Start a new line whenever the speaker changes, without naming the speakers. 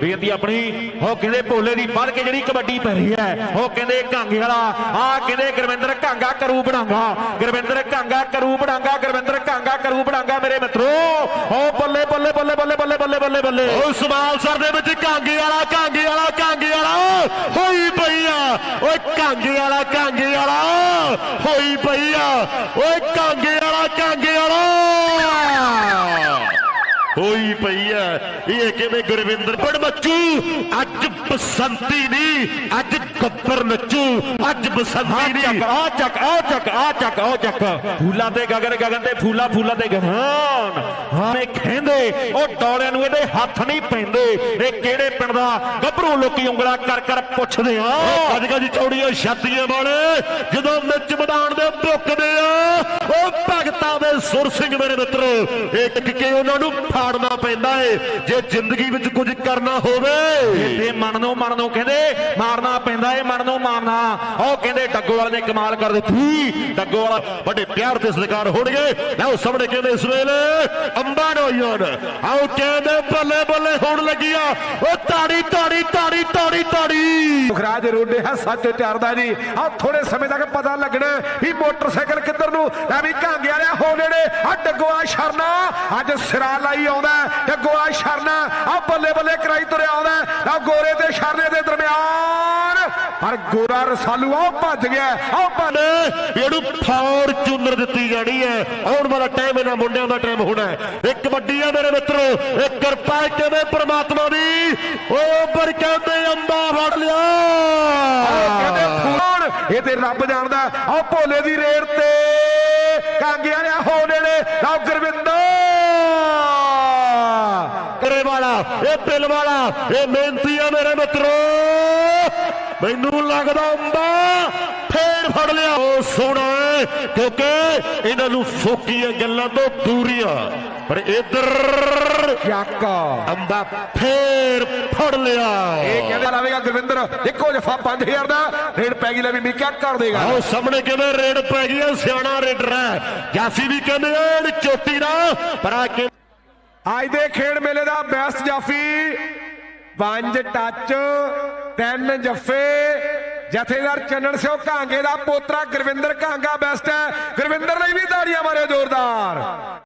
ਬੇਨਤੀ ਆਪਣੀ, ਉਹ ਕਹਿੰਦੇ ਭੋਲੇ ਦੀ ਵੱਧ ਕੇ ਜਿਹੜੀ ਕਬੱਡੀ ਪੈ ਰਹੀ ਹੈ, ਉਹ ਕਹਿੰਦੇ ਕਾਂਗੇ ਵਾਲਾ ਆ ਕਹਿੰਦੇ ਗੁਰਵਿੰਦਰ ਕਾਂਗਾ ਕਰੂ ਬਣਾਗਾ ਗੁਰਵਿੰਦਰ ਕਾਂਗਾ ਕਰੂ ਬਣਾਗਾ ਗੁਰਵਿੰਦਰ ਕਾਂਗਾ ਕਰੂ ਬਣਾਗਾ ਮੇਰੇ ਮਿੱਤਰੋ, ਉਹ ਬੱਲੇ ਬੱਲੇ ਬੱਲੇ ਬੱਲੇ ਬੱਲੇ ਬੱਲੇ ਬੱਲੇ ਬੱਲੇ।
ਉਹ ਸਮਾਲ ਸਰ ਦੇ ਵਿੱਚ ਕਾਂਗੇ ਵਾਲਾ ਕਾਂਗੇ ਵਾਲਾ ਕਾਂਗੇ ਵਾਲਾ, ਹੋਈ ਪਈ ਆ। ਓਏ ਕਾਂਗੇ ਵਾਲਾ ਕਾਂਗੇ ਵਾਲਾ, ਹੋਈ ਪਈ ਆ। ਓਏ ਕਾਂਗੇ ਵਾਲਾ ਹੋਈ ਪਈ ਹੈ ਇਹ ਕਿਵੇਂ ਗੁਰਵਿੰਦਰ? ਬੜ ਮੱਚੂ। ਅੱਜ ਬਸੰਤੀ ਨਹੀਂ ਅੱਜ ਗੱਬਰ ਨੱਚੂ ਅੱਜ ਬਸੰਤੀ ਨਹੀਂ
ਆ ਚੱਕ ਆ ਚੱਕ ਆ ਚੱਕ ਆ ਚੱਕ। ਫੂਲਾ ਤੇ ਗਗਨ ਗਗਨ ਤੇ ਫੂਲਾ ਫੂਲਾ ਤੇ ਗਗਨ। ਹਾਂ ਖੇਂਦੇ ਉਹ ਡੋਲਿਆਂ ਨੂੰ ਇਹਦੇ ਹੱਥ ਨਹੀਂ ਪੈਂਦੇ। ਇਹ ਕਿਹੜੇ ਪਿੰਡ ਦਾ? ਗੱਭਰੂ ਲੋਕੀ ਉਂਗਲਾ ਕਰ ਕਰ ਪੁੱਛਦੇ ਆ।
ਅੱਜ ਕੱਲ੍ਹ ਚੌੜੀਆਂ ਛਾਤੀਆਂ ਵਾਲੇ ਜਦੋਂ ਮਿਰਚ ਮੈਦਾਨ ਦੇ ਭੁੱਕਦੇ ਆ ਉਹ ਭਗਤਾਂ ਦੇ ਸੁਰ ਸਿੰਘ ਮੇਰੇ ਮਿੱਤਰੋ ਇਹ ਟਿਕ ਕੇ ਉਹਨਾਂ ਨੂੰ ਫਾੜਨਾ ਪੈਂਦਾ ਏ। ਜੇ ਜ਼ਿੰਦਗੀ ਵਿੱਚ ਕੁਝ ਕਰਨਾ ਹੋਵੇ।
ਤੇ ਮਨ ਨੂੰ ਮਨ ਨੂੰ ਕਹਿੰਦੇ ਮਾਰਨਾ ਪੈਂਦਾ ਏ ਮਨ ਨੂੰ ਮਾਰਨਾ। ਉਹ ਕਹਿੰਦੇ ਡੱਗੋਵਾਲ ਨੇ ਕਮਾਲ ਕਰ ਦਿੱਤੀ।
ਡੱਗੋਵਾਲਾ ਵੱਡੇ ਪਿਆਰ ਤੇ ਸਤਿਕਾਰ ਹੋਣਗੇ ਲਓ ਸਾਹਮਣੇ ਕਹਿੰਦੇ, ਇਸ ਵੇਲੇ ਅੰਬਾ ਨੋਯਨ ਆਓ ਕਹਿੰਦੇ, ਬੱਲੇ ਬੱਲੇ ਹੋਣ ਲੱਗੀਆਂ। ਉਹ ਤਾੜੀ ਤਾੜੀ ਤਾੜੀ ਤਾੜੀ ਤਾੜੀ।
ਮੁਖਰਾਜ ਰੋਡੇ ਹੈ ਸੱਚ ਚਾਰਦਾ ਜੀ। ਆ ਥੋੜੇ ਸਮੇਂ ਤੱਕ ਪਤਾ ਲੱਗਣਾ ਵੀ ਮੋਟਰਸਾਈਕਲ ਕਿੱਧਰ ਨੂੰ ਐ ਵੀ ਕਾਂਗੇ ਵਾਲਿਆ ਹੋ ਨੇੜੇ। ਆ ਡੱਗੋਆ ਸ਼ਰਨਾ, ਅੱਜ ਸਿਰਾ ਲਾਈ ਆਉਂਦਾ ਡੱਗੋਆ ਸ਼ਰਨਾ, ਆ ਬੱਲੇ ਬੱਲੇ ਕਰਾਈ ਤੁਰਿਆ ਆਉਂਦਾ ਆ ਗੋਰੇ ਤੇ ਸ਼ਰਨੇ ਦੇ ਪਰ ਗੋਰਾ ਰਸਾਲੂ ਆ ਭੱਜ ਗਿਆ। ਆ ਭੱਜ
ਨੇ ਇਹਨੂੰ ਫਾਰਚੂਨਰ ਦਿੱਤੀ ਜਾਣੀ ਹੈ। ਆਉਣ ਵਾਲਾ ਟਾਈਮ ਇਹਨਾਂ ਮੁੰਡਿਆਂ ਦਾ ਟਾਈਮ ਹੋਣਾ ਹੈ। ਇਹ ਕਬੱਡੀ ਆ ਮੇਰੇ ਮਿੱਤਰੋ ਇਹ ਕਿਰਪਾ ਕਿਵੇਂ ਪ੍ਰਮਾਤਮਾ ਦੀ। ਓ ਪਰ ਕਹਿੰਦੇ ਅੰਬਾ ਫੜ ਲਿਆ।
ਕਹਿੰਦੇ ਫੂਣ ਇਹ ਤੇ ਰੱਬ ਜਾਣਦਾ। ਆ ਭੋਲੇ ਦੀ ਰੇਡ ਤੇ ਕਾਂਗੇ ਵਾਲਿਆ ਹੋ ਨੇੜੇ ਆ ਗੁਰਵਿੰਦਰ
ਕਰੇ ਵਾਲਾ ਇਹ ਦਿਲ ਵਾਲਾ ਇਹ ਮਿਹਨਤੀ ਆ ਮੇਰੇ ਮਿੱਤਰੋ। ਮੈਨੂੰ ਲੱਗਦਾ ਅੰਬਾ ਫੇਰ ਫੜ ਲਿਆ। ਉਹ ਸੋਹਣਾ ਕਿਉਂਕਿ ਇਹਨਾਂ ਨੂੰ ਫੋਕੀਆਂ ਗੱਲਾਂ ਤੋਂ ਦੂਰੀਆਂ ਪਰ ਇਧਰ
ਚੱਕ।
ਅੰਬਾ ਫੇਰ ਫੜ ਲਿਆ।
ਇਹ ਕਹਿੰਦਾ ਲਾਵੇਗਾ ਗੁਰਵਿੰਦਰ ਇੱਕੋ ਜਫਾ 5000 ਦਾ ਰੇਡ ਪੈ ਗਈ ਲੈ ਵੀ ਮਿਕਿਆ ਕਰ ਦੇਗਾ।
ਆਓ ਸਾਹਮਣੇ ਕਿਵੇਂ ਰੇਡ ਪੈ ਗਈ ਹੈ ਸਿਆਣਾ ਰੇਡਰ ਹੈ। ਜਾਫੀ ਵੀ ਕਹਿੰਦੇ ਐਨ ਚੋਟੀ ਨਾ ਪਰ ਆ ਕੇ
ਅੱਜ ਦੇ ਖੇਡ ਮੇਲੇ ਦਾ ਬੈਸਟ ਜਾਫੀ ਪੰਜ ਟੱਚ ਤਿੰਨ ਜੱਫੇ। ਜਥੇਦਾਰ ਚੰਨਣ ਸਿੰਘ ਕਾਂਗੇ ਦਾ ਪੋਤਰਾ ਗੁਰਵਿੰਦਰ ਕਾਂਗਾ ਬੈਸਟ ਹੈ। ਗੁਰਵਿੰਦਰ ਲਈ ਵੀ ਤਾੜੀਆਂ ਮਾਰਿਓ ਜ਼ੋਰਦਾਰ।